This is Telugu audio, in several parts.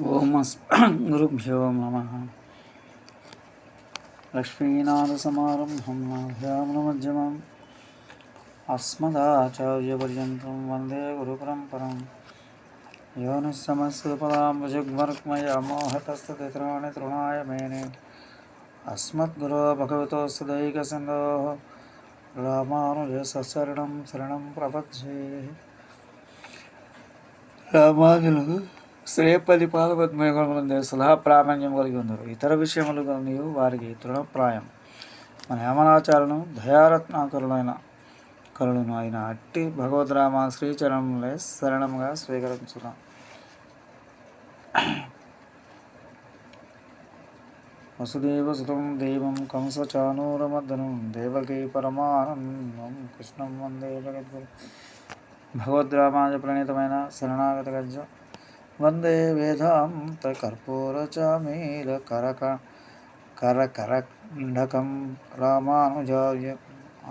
ఓం గురుభ్యో నమ. లక్ష్మీనాథసమారంభం నాభ్యామనమధ్యమం అస్మదాచార్యపర్యంతం వందే గురుపరంపరం. యో నిస్సమస్సుపదాంబుజగ్మరుక్మయమోహతస్తతిత్రాణి తృణాయ మేనే. అస్మద్గురో భగవతోస్సు దైకసింధో రామానుజసరణం శరణం ప్రపద్యే. రామానులకు శ్రేయపల్లి పాదపద్మయుగములందే సలహా ప్రామాణ్యం కలిగి ఉన్నారు. ఇతర విషయములు నీవు వారికి తృణప్రాయం. మన యమనాచారులను దయారత్నాకరులైన కరులను అయిన అట్టి భగవద్రామ శరణముగా శరణంగా స్వీకరించున్నాం వసుదేవసుతం దేవం కంసచానూరమర్దనం దేవకీ పరమానందం కృష్ణం వందే జగద్గురు భగవద్రామాజ ప్రణీతమైన శరణాగత గజ్జ వందే వేదాంత కర్పూరచామీల కరక కరకరకండకం రామానుజార్య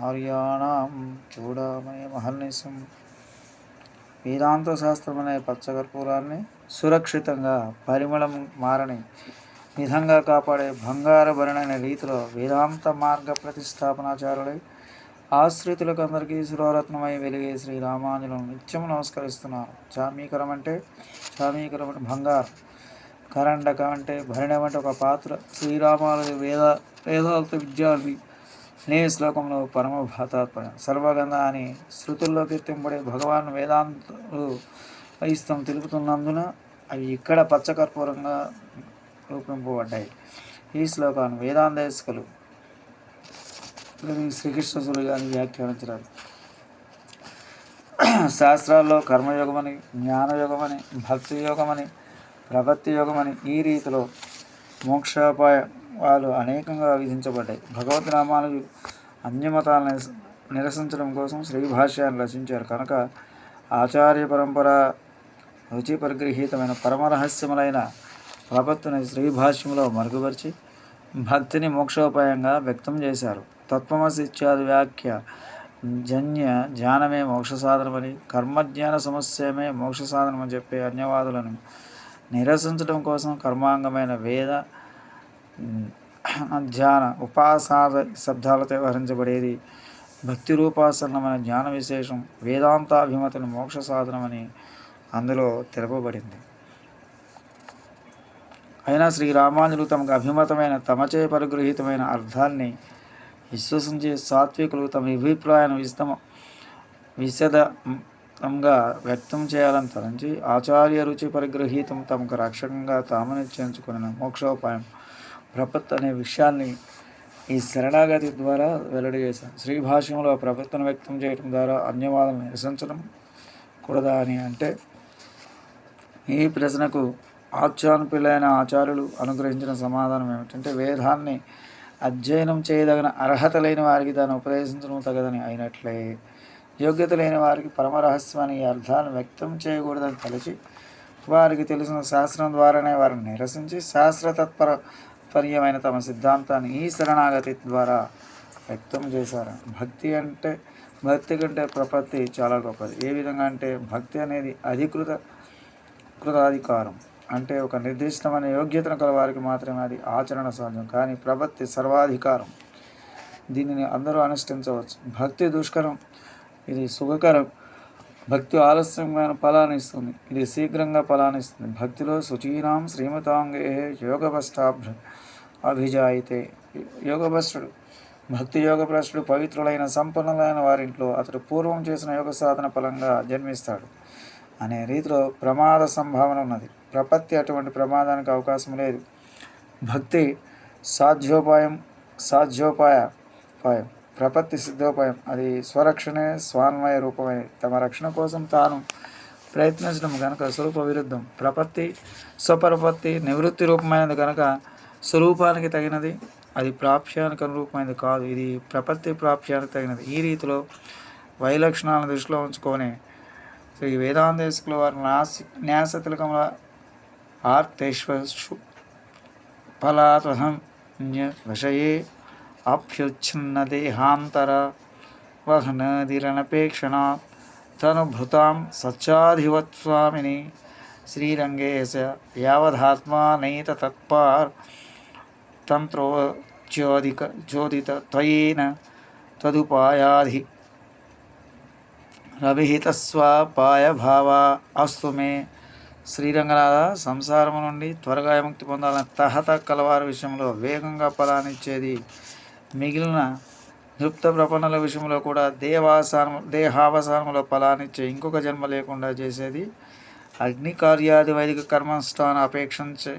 ఆర్యాణం చూడమయ మహర్నిశం వేదాంత శాస్త్రం అనే పచ్చకర్పూరాన్ని సురక్షితంగా పరిమళం మారని విధంగా కాపాడే బంగార భరణైన రీతిలో వేదాంత మార్గ ప్రతిష్టాపనాచారులై ఆశ్రితులకు అందరికీ శిరోరత్నమై వెలిగే శ్రీ రామానులను నిత్యము నమస్కరిస్తున్నారు. చామీకరం అంటే చామీకరం అంటే బంగారు. కరండక అంటే భరణం అంటే ఒక పాత్ర. శ్రీరామాను వేద వేదాంత విద్యాన్ని నే శ్లోకంలో పరమ భాతాత్మ సర్వగంధ అని శృతుల్లో కీర్తింపడే భగవాన్ వేదాంతులు వైస్తం తెలుపుతున్నందున అవి ఇక్కడ పచ్చకర్పూరంగా రూపింపబడ్డాయి ఈ శ్లోకాన్ని వేదాంతేశకులు శ్రీకృష్ణసులు గారిని వ్యాఖ్యానించినారు శాస్త్రాల్లో కర్మయోగమని జ్ఞానయోగమని భక్తి యోగమని ప్రపత్తి యోగమని ఈ రీతిలో మోక్షోపాయాలు అనేకంగా విధించబడ్డాయి. భగవద్ నామాలు అన్యమతాలను నిరసించడం కోసం శ్రీ భాష్యాన్ని రచించారు. కనుక ఆచార్య పరంపర రుచి పరిగృహీతమైన పరమరహస్యములైన ప్రపత్తుని శ్రీభాష్యంలో మరుగుపరిచి భక్తిని మోక్షోపాయంగా వ్యక్తం చేశారు. తత్వమసి ఇత్యాది వ్యాఖ్య. జన్య జ్ఞానమే మోక్ష సాధనమని కర్మజ్ఞాన సమస్యమే మోక్ష సాధనమని చెప్పే అన్యవాదులను నిరసించడం కోసం కర్మాంగమైన వేద ధ్యాన ఉపాసాద శబ్దాలతో వ్యవహరించబడేది. భక్తి రూపాసనమైన జ్ఞాన విశేషం వేదాంతాభిమతిని మోక్ష సాధనమని అందులో తెలుపబడింది. అయినా శ్రీరామానులు తమకు అభిమతమైన తమచే పరిగృహీతమైన అర్థాన్ని విశ్వసించే సాత్వికులు తమ అభిప్రాయాన్ని విస్తమ విశదంగా వ్యక్తం చేయాలని తలంచి ఆచార్య రుచి పరిగ్రహీతం తమకు రక్షకంగా తాము నిశ్చయించుకున్న మోక్షోపాయం ప్రపత్ అనే విషయాన్ని ఈ శరణాగతి ద్వారా వెల్లడి చేశాను శ్రీ భాష్యంలో ప్రపత్తును వ్యక్తం చేయడం ద్వారా అన్యవాదం నిరసించడం కూడదా అని అంటే ఈ ప్రశ్నకు ఆచానుపిల్లైన ఆచార్యులు అనుగ్రహించిన సమాధానం ఏమిటంటే వేదాన్ని అధ్యయనం చేయదగిన అర్హత లేని వారికి దాన్ని ఉపదేశించడం తగదని అయినట్లే. యోగ్యత లేని వారికి పరమరహస్యమని అర్థాలను వ్యక్తం చేయకూడదని తలచి వారికి తెలిసిన శాస్త్రం ద్వారానే వారిని నిరసించి శాస్త్రతత్పర పర్యమైన తమ సిద్ధాంతాన్ని ఈ శరణాగతి ద్వారా వ్యక్తం చేశారు. భక్తి అంటే భక్తి కంటే ప్రపత్తి చాలా గొప్పది. ఏ విధంగా అంటే భక్తి అనేది అధికృత కృతాధికారం. అంటే ఒక నిర్దిష్టమైన యోగ్యతను కల వారికి మాత్రమే అది ఆచరణ సాధ్యం. కానీ ప్రపత్తి సర్వాధికారం. దీనిని అందరూ అనుష్ఠించవచ్చు. భక్తి దుష్కరం. ఇది సుఖకరం. భక్తి ఆలస్యమైన ఫలాన్ని ఇస్తుంది. ఇది శీఘ్రంగా ఫలాన్ని ఇస్తుంది. భక్తిలో శుచీనాం శ్రీమతాంగే యోగభష్టాభ్ర అభిజాయితే. యోగభ్రష్టుడు. భక్తి యోగభ్రష్టుడు పవిత్రులైన సంపన్నులైన వారింట్లో అతడు పూర్వం చేసిన యోగ సాధన ఫలంగా జన్మిస్తాడు. అనే రీతిలో ప్రమాద సంభావన ఉన్నది. ప్రపత్తి అటువంటి ప్రమాదానికి అవకాశం లేదు. భక్తి సాధ్యోపాయం సాధ్యోపాయ ఉపాయం ప్రపత్తి సిద్ధోపాయం. అది స్వరక్షణే స్వాన్వయ రూపమే. తమ రక్షణ కోసం తాను ప్రయత్నించడం కనుక స్వరూప విరుద్ధం ప్రపత్తి స్వపరపత్తి నివృత్తి రూపమైనది కనుక స్వరూపానికి తగినది. అది ప్రాప్యానికి అనురూపమైనది కాదు. ఇది ప్రపత్తి ప్రాప్యానికి తగినది. ఈ రీతిలో వైలక్షణాలను దృష్టిలో ఉంచుకొని శ్రీ వేదాంతేశకుల వారి నాసి న్యాస తిలకముల आर्तेष्वसु फलातहन्यविषये अभ्युच्छिन्नदेहान्तर देहांतरवहनपेक्षण तनुभृता सच्चाधिवत्स्वामिनि श्रीरंगे स यावधात्मा नैत तत्पार् तन्त्रोज्योदिक ज्योतितत्वयेन तदुपायाधि रविहितस्वापायभावा अस्तु मे శ్రీరంగనాథ సంసారము నుండి త్వరగా విముక్తి పొందాలని తహత కలవారి విషయంలో వేగంగా ఫలాన్నిచ్చేది మిగిలిన నృప్త ప్రపన్నల విషయంలో కూడా దేవాసానం దేహావసానములో ఫలాన్నిచ్చే ఇంకొక జన్మ లేకుండా చేసేది అగ్ని కార్యాది వైదిక కర్మస్థాన అపేక్షించే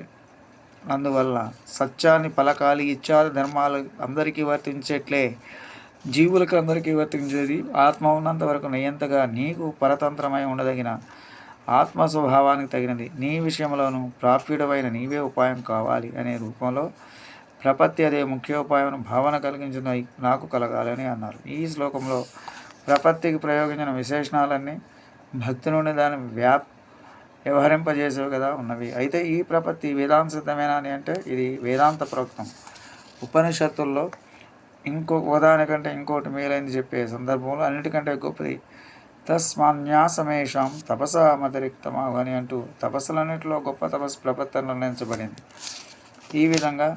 అందువల్ల సత్యాన్ని పలకాలి ఇచ్చాది ధర్మాలు అందరికీ వర్తించేట్లే జీవులకు అందరికీ వర్తించేది ఆత్మ ఉన్నంత వరకు నియంతగా నీకు పరతంత్రమై ఉండదగిన ఆత్మ స్వభావానికి తగినది. నీ విషయంలోనూ ప్రాప్యుడమైన నీవే ఉపాయం కావాలి అనే రూపంలో ప్రపత్తి అదే ముఖ్యోపాయం భావన కలిగించిన నాకు కలగాలని అన్నారు. ఈ శ్లోకంలో ప్రపత్తికి ప్రయోగించిన విశేషణాలన్నీ భక్తి నుండి దాని వ్యాప్ వ్యవహరింపజేసేవి కదా ఉన్నవి. అయితే ఈ ప్రపత్తి వేదాంత సిద్ధమేనా అని అంటే ఇది వేదాంత ప్రోక్తం ఉపనిషత్తుల్లో ఇంకో ఒకదానికంటే ఇంకోటి మేలైంది చెప్పే సందర్భంలో అన్నిటికంటే గొప్పది తస్మాన్యాసమేషాం తపస మతిరిక్తమావు అని అంటూ తపస్సులన్నింటిలో గొప్ప తపస్సు ప్రపత్తి నిర్ణయించబడింది. ఈ విధంగా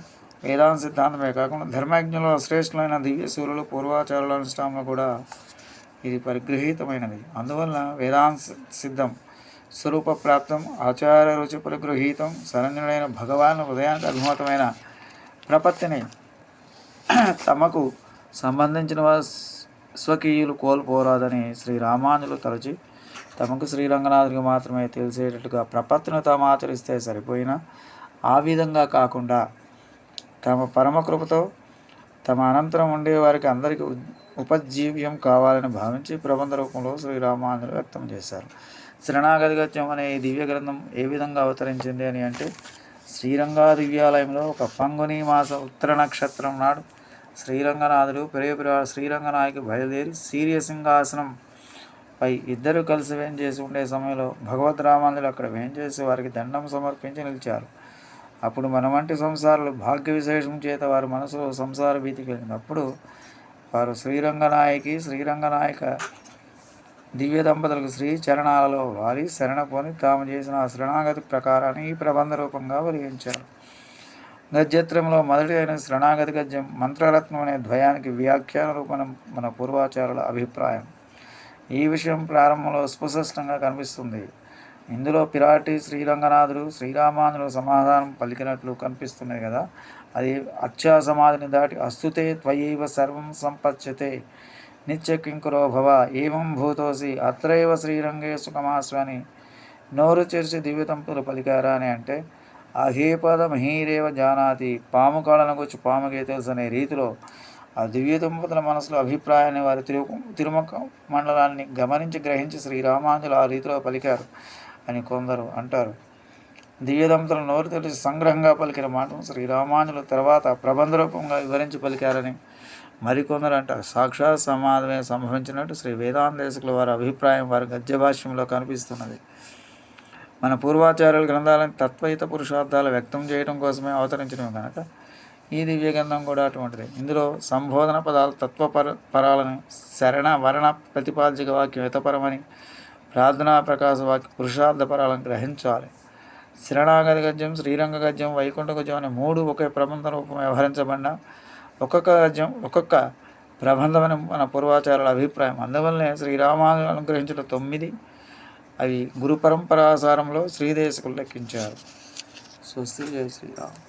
వేదాంత సిద్ధాంతమే కాకుండా ధర్మజ్ఞులో శ్రేష్ఠులైన దివ్య సూర్యులు పూర్వాచారుల అనుష్ఠానంలో కూడా ఇది పరిగృహీతమైనది. అందువల్ల వేదాంత సిద్ధం స్వరూప ప్రాప్తం ఆచార్య రుచి పరిగృహీతం శరణ్యుడైన భగవాన్ ఉదయానికి అభిమతమైన ప్రపత్తిని తమకు సంబంధించిన స్వకీయులు కోల్పోరాదని శ్రీ రామానులు తలచి తమకు శ్రీరంగనాథుడికి మాత్రమే తెలిసేటట్టుగా ప్రపత్తిని తాము ఆచరిస్తే సరిపోయినా ఆ విధంగా కాకుండా తమ పరమకృపతో తమ అనంతరం ఉండే వారికి అందరికీ ఉపజీవ్యం కావాలని భావించి ప్రబంధ రూపంలో శ్రీరామానులు వ్యక్తం చేశారు. శరణాగతి గత్యం అనే దివ్య గ్రంథం ఏ విధంగా అవతరించింది అని అంటే శ్రీరంగా దివ్యాలయంలో ఒక పంగుని మాస ఉత్తర నక్షత్రం నాడు శ్రీరంగనాథుడు పెరియ శ్రీరంగనాయకి బయలుదేరి సీర్య సింహాసనం పై ఇద్దరు కలిసి వేంచేసి ఉండే సమయంలో భగవద్ రామానులు అక్కడ వేంచేసి వారికి దండం సమర్పించి నిలిచారు. అప్పుడు మన వంటి సంసారాలు భాగ్య విశేషం చేత వారి మనసులో సంసార భీతి కలిగినప్పుడు వారు శ్రీరంగనాయకి శ్రీరంగనాయక దివ్య దంపతులకు శ్రీ చరణాలలో వారి శరణపోని తాము చేసిన ఆ శరణాగతి ప్రకారాన్ని ఈ ప్రబంధ రూపంగా వెలిగించారు. గద్యత్రంలో మొదటి అయిన శరణాగతి గద్యం మంత్రరత్నం అనే ద్వయానికి వ్యాఖ్యాన రూపణం మన పూర్వాచారుల అభిప్రాయం. ఈ విషయం ప్రారంభంలో స్పష్టంగా కనిపిస్తుంది. ఇందులో పిరాటి శ్రీరంగనాథుడు శ్రీరామానుడు సమాధానం పలికినట్లు కనిపిస్తున్నాయి కదా. అది అచ్చా సమాధిని దాటి అస్తుతే త్వయైవ సర్వం సంపచ్చతే నిత్యకింకురో భవ ఏమం భూతోసి అత్రైవ శ్రీరంగే సుఖమాస్వని నోరు చేర్చి దివ్యతంపులు పలికారా అని అంటే అహేపద మహీరేవ జానాతి. పాము కాళ్ళనకొచ్చి పాముకే తెలుసు అనే రీతిలో ఆ దివ్య దంపతుల మనసులో అభిప్రాయాన్ని వారి తిరు తిరుమక మండలాన్ని గమనించి గ్రహించి శ్రీరామాంజులు ఆ రీతిలో పలికారు అని కొందరు అంటారు. దివ్య దంపతులు నోరు తెలిసి సంగ్రహంగా పలికిన మాట శ్రీరామాంజులు తర్వాత ప్రబంధ రూపంగా వివరించి పలికారని మరికొందరు అంటారు. సాక్షాత్ సమాధమే సంభవించినట్టు శ్రీ వేదాంతేశకుల వారి అభిప్రాయం వారి గద్య భాష్యంలో కనిపిస్తున్నది. మన పూర్వాచార్యుల గ్రంథాలను తత్వహిత పురుషార్థాలు వ్యక్తం చేయడం కోసమే అవతరించడం కనుక ఈ దివ్య గ్రంథం కూడా అటువంటిది. ఇందులో సంబోధన పదాలు తత్వపర పరాలను శరణ వరణ ప్రతిపాదిక వాక్యం హితపరమని ప్రార్థనా ప్రకాశ వాక్యం పురుషార్థ పరాలను గ్రహించాలి. శరణాగతి గద్యం శ్రీరంగ గద్యం వైకుంఠ గద్యం అనే మూడు ఒకే ప్రబంధ రూపం వ్యవహరించబడిన ఒక్కొక్క గద్యం ఒక్కొక్క ప్రబంధమని మన పూర్వాచారుల అభిప్రాయం. అందువల్లనే శ్రీరామాను అనుగ్రహించిన తొమ్మిది అవి గురు పరంపరాసారంలో శ్రీదేశకులు లెక్కించారు. స్వస్తి జయ శ్రీరామ్.